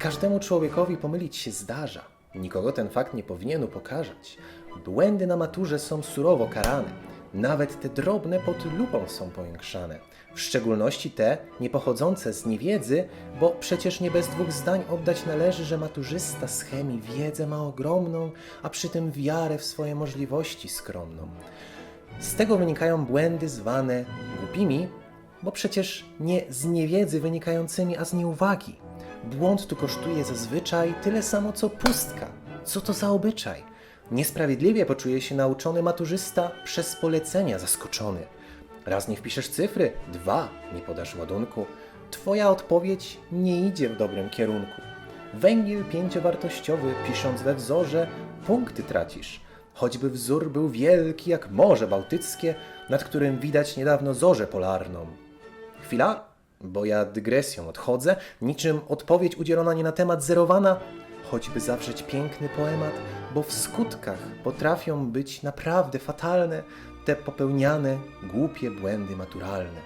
Każdemu człowiekowi pomylić się zdarza. Nikogo ten fakt nie powinien upokarzać. Błędy na maturze są surowo karane. Nawet te drobne pod lupą są powiększane. W szczególności te nie pochodzące z niewiedzy, bo przecież nie bez dwóch zdań oddać należy, że maturzysta z chemii wiedzę ma ogromną, a przy tym wiarę w swoje możliwości skromną. Z tego wynikają błędy zwane głupimi, bo przecież nie z niewiedzy wynikającymi, a z nieuwagi. Błąd tu kosztuje zazwyczaj tyle samo co pustka. Co to za obyczaj? Niesprawiedliwie poczuje się nauczony maturzysta przez polecenia zaskoczony. Raz nie wpiszesz cyfry, dwa nie podasz ładunku. Twoja odpowiedź nie idzie w dobrym kierunku. Węgiel pięciowartościowy, pisząc we wzorze, punkty tracisz. Choćby wzór był wielki jak Morze Bałtyckie, nad którym widać niedawno zorzę polarną. Chwila, bo ja dygresją odchodzę, niczym odpowiedź udzielona nie na temat zerowana, choćby zawrzeć piękny poemat, bo w skutkach potrafią być naprawdę fatalne te popełniane, głupie błędy maturalne.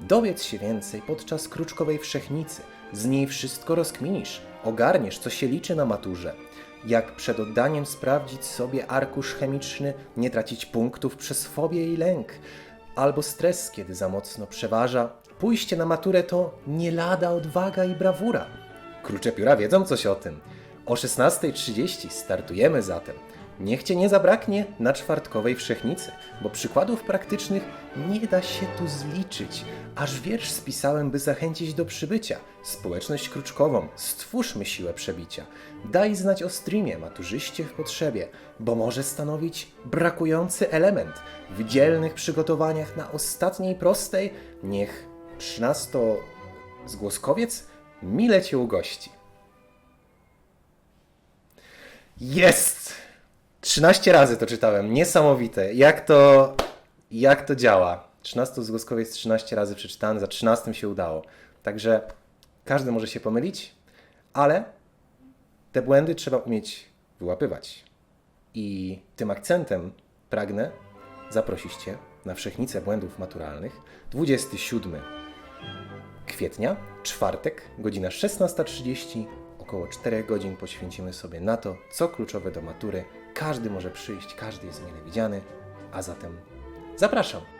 Dowiedz się więcej podczas kruczkowej wszechnicy, z niej wszystko rozkminisz, ogarniesz, co się liczy na maturze. Jak przed oddaniem sprawdzić sobie arkusz chemiczny, nie tracić punktów przez fobię i lęk, albo stres, kiedy za mocno przeważa. Pójście na maturę to nie lada odwaga i brawura. Krucze pióra wiedzą coś o tym. O 16.30 startujemy zatem. Niech cię nie zabraknie na czwartkowej wszechnicy, bo przykładów praktycznych nie da się tu zliczyć. Aż wiersz spisałem, by zachęcić do przybycia. Społeczność kruczkową, stwórzmy siłę przebicia. Daj znać o streamie maturzyście w potrzebie, bo może stanowić brakujący element. W dzielnych przygotowaniach na ostatniej prostej niech 13 zgłoskowiec mile cię ugości. Jest! 13 razy to czytałem. Niesamowite. Jak to, jak to działa. 13 zgłoskowiec 13 razy przeczytany, za 13 się udało. Także każdy może się pomylić, ale te błędy trzeba umieć wyłapywać. I tym akcentem pragnę zaprosić Cię na Wszechnicę Błędów Maturalnych 27 kwietnia, czwartek, godzina 16.30. Około 4 godzin poświęcimy sobie na to, co kluczowe do matury. Każdy może przyjść, każdy jest mile widziany, a zatem zapraszam.